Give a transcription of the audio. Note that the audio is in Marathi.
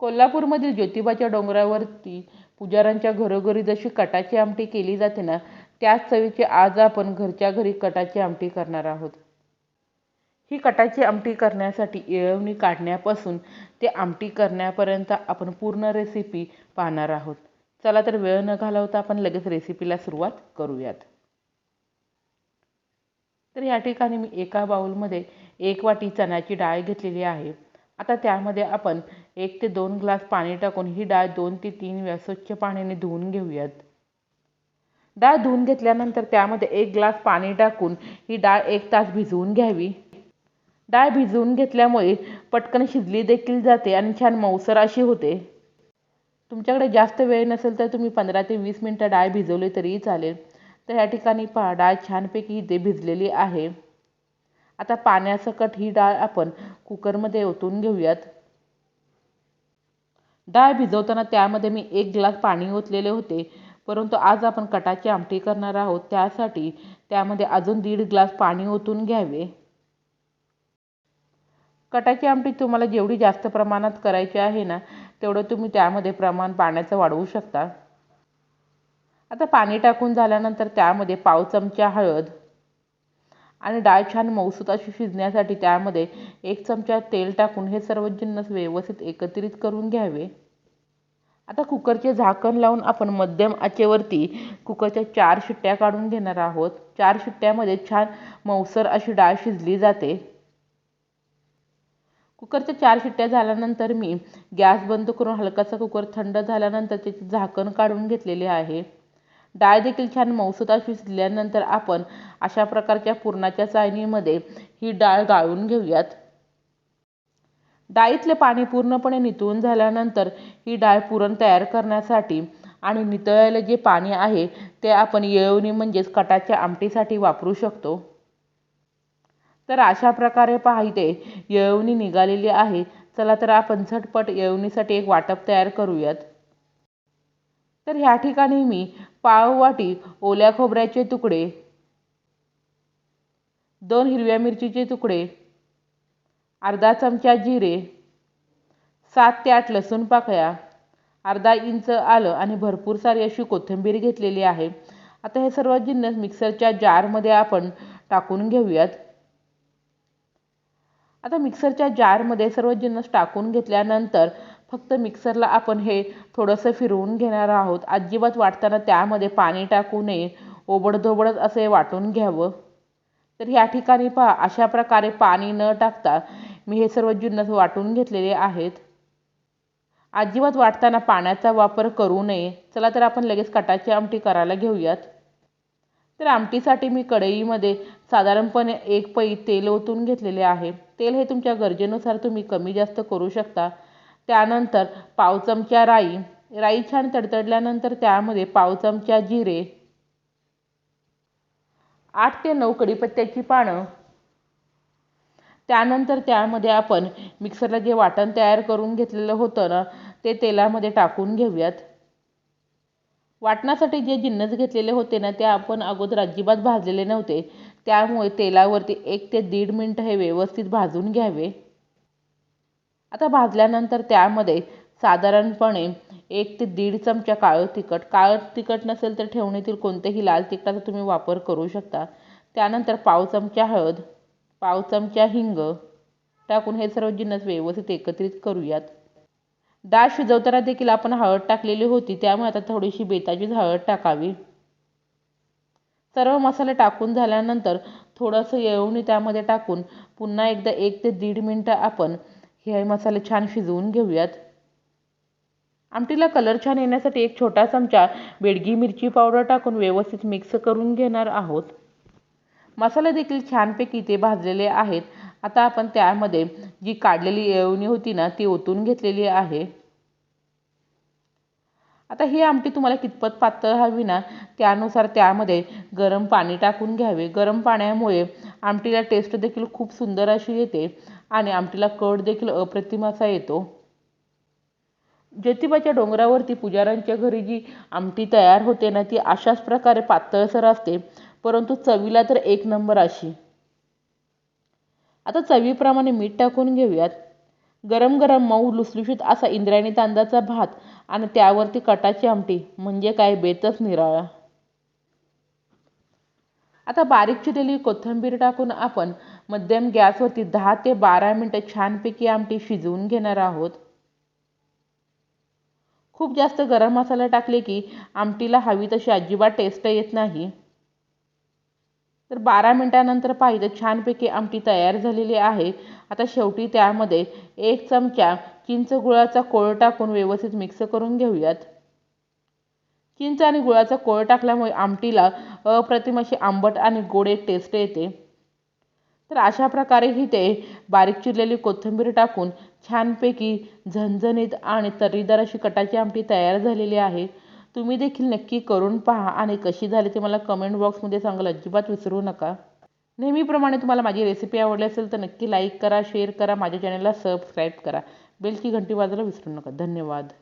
कोल्हापूरमधील ज्योतिबाच्या डोंगरावरती पुजाऱ्यांच्या घरोघरी जशी कटाची आमटी केली जाते ना त्याच चवीची आज आपण घरच्या घरी कटाची आमटी करणार आहोत. ही कटाची आमटी करण्यासाठी येळवणी काढण्यापासून ते आमटी करण्यापर्यंत आपण पूर्ण रेसिपी पाहणार आहोत. चला तर वेळ न घालवता आपण लगेच रेसिपीला सुरुवात करूयात. तर या ठिकाणी मी एका बाऊलमध्ये एक वाटी चण्याची डाळ घेतलेली आहे. आता त्यामध्ये आपण एक ते दोन ग्लास पाणी टाकून ही डाळ दोन ते तीन वेळा स्वच्छ पाण्याने धुवून घेऊयात. डाळ धुवून घेतल्यानंतर त्यामध्ये एक ग्लास पाणी टाकून ही डाळ एक तास भिजवून घ्यावी. डाळ भिजवून घेतल्यामुळे पटकन शिजली देखील जाते आणि छान मऊसर अशी होते. तुमच्याकडे जास्त वेळ नसेल तर तुम्ही पंधरा ते वीस मिनटं डाळ भिजवली तरीही चालेल. तर या ठिकाणी पहा डाळ छानपैकी इथे भिजलेली आहे. आता पाण्यासकट ही डाळ आपण कुकरमध्ये ओतून घेऊयात. डाळ भिजवताना त्यामध्ये मी एक ग्लास पाणी ओतलेले होते परंतु आज आपण कटाची आमटी करणार आहोत. त्यासाठी त्यामध्ये अजून दीड ग्लास पाणी ओतून घ्यावे. कटाची आमटी तुम्हाला जेवढी जास्त प्रमाणात करायची आहे ना तेवढं तुम्ही त्यामध्ये प्रमाण पाण्याचं वाढवू शकता. आता पाणी टाकून झाल्यानंतर त्यामध्ये पाव चमचा हळद आणि डाळ छान मऊसूत अशी शिजण्यासाठी त्यामध्ये एक चमचा तेल टाकून हे सर्व जिन्नस व्यवस्थित एकत्रित करून घ्यावे. आता कुकरचे झाकण लावून आपण मध्यम आचेवरती कुकरच्या चार शिट्ट्या काढून घेणार आहोत. चार शिट्ट्यामध्ये छान मऊसर अशी डाळ शिजली जाते. कुकरच्या चार शिट्ट्या झाल्यानंतर मी गॅस बंद करून हलकासा कुकर थंड झाल्यानंतर त्याचे झाकण काढून घेतलेले आहे. डाळ देखील छान मऊसूत शिजल्यानंतर आपण अशा प्रकारच्या पुरणाच्या चाळणीमध्ये ही डाळ गाळून घेऊयात. डाळीतले पाणी पूर्णपणे नितळून झाल्यानंतर ही डाळ पुरण तयार करण्यासाठी आणि नितळलेलं जे पाणी आहे ते आपण येळवणी म्हणजेच कटाच्या आमटीसाठी वापरू शकतो. तर अशा प्रकारे पाहिजे येळवणी निघालेली आहे. चला तर आपण झटपट येळवणीसाठी एक वाटप तयार करूयात. तर ह्या ठिकाणी मी पाववाटी ओल्या खोबऱ्याचे तुकडे दोन हिरव्या मिरचीचे तुकडे अर्धा चमचा जिरे सात ते आठ लसूण पाकळ्या अर्धा इंच आलं आणि भरपूर सारी अशी कोथिंबीर घेतलेली आहे. आता हे सर्व जिन्नस मिक्सरच्या जारमध्ये आपण टाकून घेऊयात. आता मिक्सरच्या जारमध्ये सर्व जिन्नस टाकून घेतल्यानंतर फक्त मिक्सरला आपण हे थोडंसं फिरवून घेणार आहोत. अजिबात वाटताना त्यामध्ये पाणी टाकू नये. ओबडधोबडच असे वाटून घ्यावं. तर ह्या ठिकाणी पहा अशा प्रकारे पाणी न टाकता मी हे सर्व जिन्नस वाटून घेतलेले आहेत. अजिबात वाटताना पाण्याचा वापर करू नये. चला तर आपण लगेच कटाची आमटी करायला घेऊयात. तर आमटीसाठी मी कढईमध्ये साधारणपणे एक पै तेल ओतून घेतलेले आहे. तेल हे तुमच्या गरजेनुसार तुम्ही कमी जास्त करू शकता. त्यानंतर पाव चमचा राई. राई छान तडतडल्यानंतर त्यामध्ये पाव चमचा जिरे. आठ ते नऊ कढीपत्त्याची पानं. त्यानंतर त्यामध्ये आपण मिक्सरला जे वाटण तयार करून घेतलेलं होतं ना ते तेलामध्ये टाकून घेऊयात. वाटणासाठी जे जिन्नस घेतलेले होते ना ते आपण अगोदर अजिबात भाजलेले नव्हते. त्यामुळे तेलावरती एक ते दीड मिनटं हे व्यवस्थित भाजून घ्यावे. आता भाजल्यानंतर त्यामध्ये साधारणपणे एक ते दीड चमचा काळं तिखट. काळं तिखट नसेल तर ठेवणीतील कोणतेही लाल तिखटाचा तुम्ही वापर करू शकता. त्यानंतर पाव चमचा हळद पाव चमचा हिंग टाकून हे सर्व जिन्नस व्यवस्थित एकत्रित करूयात. डाळ शिजवताना देखील आपण हळद टाकलेली होती त्यामुळे आता थोडीशी बेताचीच हळद टाकावी. सर्व मसाले टाकून झाल्यानंतर थोडंसं येळवणी त्यामध्ये टाकून पुन्हा एकदा एक ते दीड मिनटं आपण हे मसाले छान शिजवून घेऊयात. आमटीला कलर छान येण्यासाठी एक छोटा चमचा बेडगी मिरची पावडर टाकून व्यवस्थित मिक्स करून घेणार आहोत. मसाले देखील छानपैकी ते भाजलेले आहेत. आता आपण त्यामध्ये जी काढलेली येवणी होती ना ती ओतून घेतलेली आहे. आता ही आमटी तुम्हाला कितपत पातळ हवी ना त्यानुसार त्यामध्ये गरम पाणी टाकून घ्यावे. गरम पाण्यामुळे आमटीला टेस्ट देखील खूप सुंदर अशी येते. आणि आमटीला कड देखील अप्रतिम असा येतो. ज्योतिबाच्या डोंगरावरती पुजाऱ्यांच्या घरी जी आमटी तयार होते ना ती अशाच प्रकारे पातळसर असते परंतु चवीला तर एक नंबर अशी. आता चवीप्रमाणे मीठ टाकून घेऊयात. गरम गरम मऊ लुसलुशीत असा इंद्रायणी तांदळाचा भात आणि त्यावरती कटाची आमटी म्हणजे काय बेतच निराळा. आता बारीक चिरलेली कोथिंबीर टाकून आपण मध्यम गॅसवरती दहा ते बारा मिनटं छानपैकी आमटी शिजवून घेणार आहोत. खूप जास्त गरम मसाला टाकले की आमटीला हवी तशी अजिबात टेस्ट येत नाही. तर बारा मिनटानंतर पाहिजे छानपैकी आमटी तयार झालेली आहे. आता शेवटी त्यामध्ये एक चमचा चिंच गुळाचा कोळ टाकून व्यवस्थित मिक्स करून घेऊयात. चिंच आणि गुळाचा कोळ टाकल्यामुळे आमटीला अप्रतिम अशी आंबट आणि गोडे टेस्ट येते. तर अशा प्रकारे ही ते बारीक चिरलेली कोथिंबीर टाकून छानपैकी झणझणीत आणि तर्रीदार अशी कटाची आमटी तयार झालेली आहे. तुम्ही देखील नक्की करून पहा आणि कशी झाली ते मला कमेंट बॉक्समध्ये सांगायला अजिबात विसरू नका. नेहमीप्रमाणे तुम्हाला माझी रेसिपी आवडली असेल तर नक्की लाईक करा शेअर करा माझ्या चॅनलला सबस्क्राईब करा. बेलची घंटी वाजायला विसरू नका. धन्यवाद.